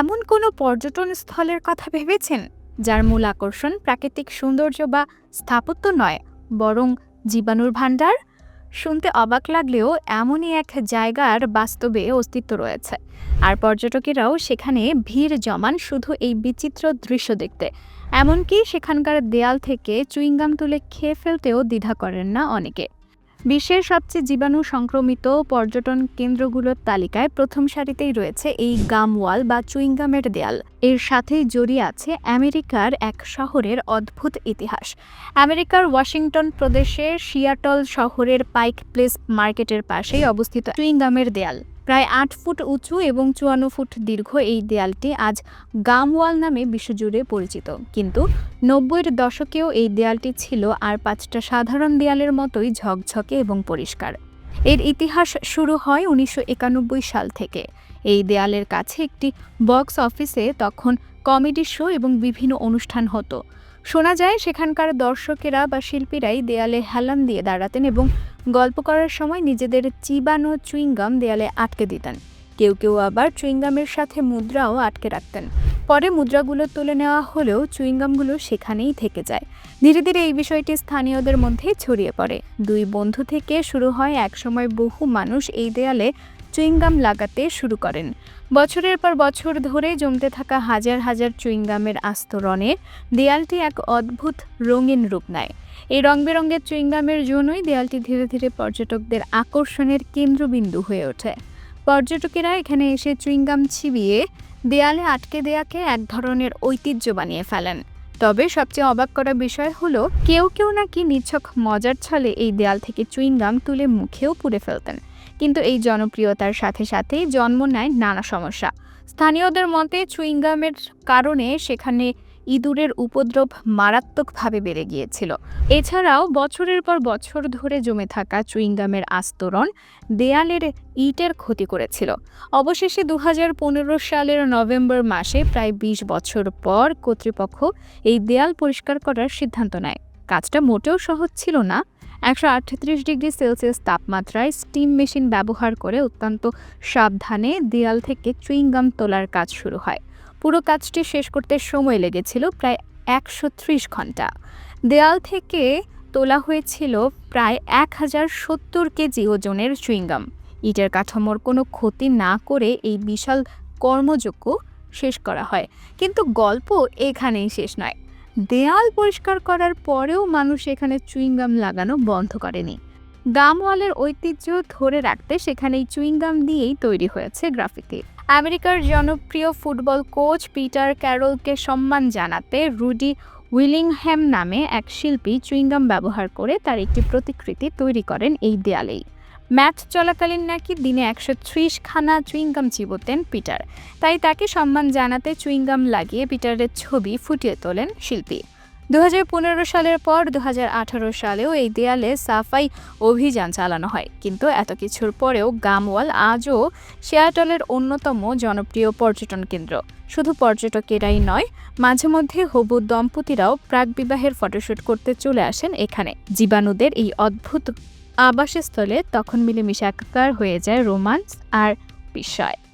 এমন কোনো পর্যটন স্থলের কথা ভেবেছেন, যার মূল আকর্ষণ প্রাকৃতিক সৌন্দর্য বা স্থাপত্য নয়, বরং জীবাণুর ভাণ্ডার? শুনতে অবাক লাগলেও এমনই এক জায়গার বাস্তবে অস্তিত্ব রয়েছে। আর পর্যটকেরাও সেখানে ভিড় জমান শুধু এই বিচিত্র দৃশ্য দেখতে। এমনকি সেখানকার দেয়াল থেকে চুইংগাম তুলে খেয়ে ফেলতেও দ্বিধা করেন না অনেকে। বিশ্বের সবচেয়ে জীবাণু সংক্রমিত পর্যটন কেন্দ্রগুলোর তালিকায় প্রথম সারিতেই রয়েছে এই গামওয়াল বা চুইংগামের দেয়াল। এর সাথে জড়িয়ে আছে আমেরিকার এক শহরের অদ্ভুত ইতিহাস। আমেরিকার ওয়াশিংটন প্রদেশের সিয়াটল শহরের পাইক প্লেস মার্কেটের পাশেই অবস্থিত চুইংগামের দেয়াল। প্রায় আট ফুট উঁচু এবং চুয়ান্ন ফুট দীর্ঘ এই দেয়ালটি আজ গামওয়াল নামে বিশ্বজুড়ে পরিচিত। কিন্তু নব্বইয়ের দশকেও এই দেয়ালটি ছিল আর পাঁচটা সাধারণ দেয়ালের মতোই ঝকঝকে এবং পরিষ্কার। এর ইতিহাস শুরু হয় উনিশশো একানব্বই সাল থেকে। এই দেয়ালের কাছে একটি বক্স অফিসে তখন কমেডি শো এবং বিভিন্ন অনুষ্ঠান হতো। শোনা যায় সেখানকার দর্শকেরা বা শিল্পীরাই দেয়ালে হেলান দিয়ে দাঁড়াতেন এবং গল্প করার সময় নিজেদের চিবানো চুইংগাম দেয়ালে আটকে দিতেন। কেউ কেউ আবার চুইংগামের সাথে মুদ্রাও আটকে রাখতেন। পরে মুদ্রাগুলো তুলে নেওয়া হলেও চুইংগামগুলো সেখানেই থেকে যায়। ধীরে ধীরে এই বিষয়টি স্থানীয়দের মধ্যে ছড়িয়ে পড়ে। দুই বন্ধু থেকে শুরু হয় একসময় বহু মানুষ এই দেয়ালে চুইংগাম লাগাতে শুরু করেন। বছরের পর বছর ধরে জমতে থাকা হাজার হাজার চুইংগামের আস্তরণে দেয়ালটি এক অদ্ভুত রঙিন রূপ নেয়। এই রং বেরঙের চুইংগামের জন্যই দেয়ালটি ধীরে ধীরে পর্যটকদের আকর্ষণের কেন্দ্রবিন্দু হয়ে ওঠে। পর্যটকেরা এখানে এসে চুইংগাম ছিবিয়ে দেয়ালে আটকে দেয়াকে এক ধরনের ঐতিহ্য বানিয়ে ফেলেন। তবে সবচেয়ে অবাক করা বিষয় হলো, কেউ কেউ নাকি নিছক মজার ছলে এই দেয়াল থেকে চুইংগাম তুলে মুখেও পুড়ে ফেলতেন। কিন্তু এই জনপ্রিয়তার সাথে সাথেই জন্ম নেয় নানা সমস্যা। স্থানীয়দের মতে চুইংগামের কারণে সেখানে ইঁদুরের উপদ্রব মারাত্মকভাবে বেড়ে গিয়েছিল। এছাড়াও বছরের পর বছর ধরে জমে থাকা চুইংগামের আস্তরণ দেয়ালের ইটের ক্ষতি করেছিল। অবশেষে দু হাজার পনেরো সালের নভেম্বর মাসে প্রায় ২০ বছর পর কর্তৃপক্ষ এই দেয়াল পরিষ্কার করার সিদ্ধান্ত নেয়। কাজটা মোটেও সহজ ছিল না। একশো আটত্রিশ ডিগ্রি সেলসিয়াস তাপমাত্রায় স্টিম মেশিন ব্যবহার করে অত্যন্ত সাবধানে দেয়াল থেকে চুইংগাম তোলার কাজ শুরু হয়। পুরো কাজটি শেষ করতে সময় লেগেছিল প্রায় একশো ত্রিশ ঘণ্টা। দেয়াল থেকে তোলা হয়েছিল প্রায় এক হাজার সত্তর কেজি ওজনের চুইংগাম। ইটের কাঠামোর কোনো ক্ষতি না করে এই বিশাল কর্মযোগ্য শেষ করা হয়। কিন্তু গল্প এখানেই শেষ নয়। দেয়াল পরিষ্কার করার পরেও মানুষ এখানে চুইংগাম লাগানো বন্ধ করেনি। গামওয়ালের ঐতিহ্য ধরে রাখতে সেখানে এই চুইংগাম দিয়েই তৈরি হয়েছে গ্রাফিতি। আমেরিকার জনপ্রিয় ফুটবল কোচ পিটার ক্যারলকে সম্মান জানাতে রুডি উইলিংহ্যাম নামে এক শিল্পী চুইংগাম ব্যবহার করে তার একটি প্রতিকৃতি তৈরি করেন এই দেয়ালেই। ম্যাচ চলাকালীন নাকি দিনে একশো ত্রিশ খানা চুইংগাম চিবোতেন পিটার। তাই তাকে সম্মান জানাতে চুইংগাম লাগিয়ে পিটারের ছবি ফুটিয়ে তোলেন শিল্পী। দু হাজার পনেরো সালের পর দু হাজার আঠারো সালেও এই দেয়ালে সাফাই অভিযান চালানো হয়। কিন্তু এত কিছুর পরেও গামওয়াল আজও সিয়াটলের অন্যতম জনপ্রিয় পর্যটন কেন্দ্র। শুধু পর্যটকেরাই নয়, মাঝে মধ্যে হবু দম্পতিরাও প্রাক বিবাহের ফটোশ্যুট করতে চলে আসেন এখানে। জীবাণুদের এই অদ্ভুত আবাসস্থলে তখন মিলেমিশে একাকার হয়ে যায় রোমান্স আর বিস্ময়।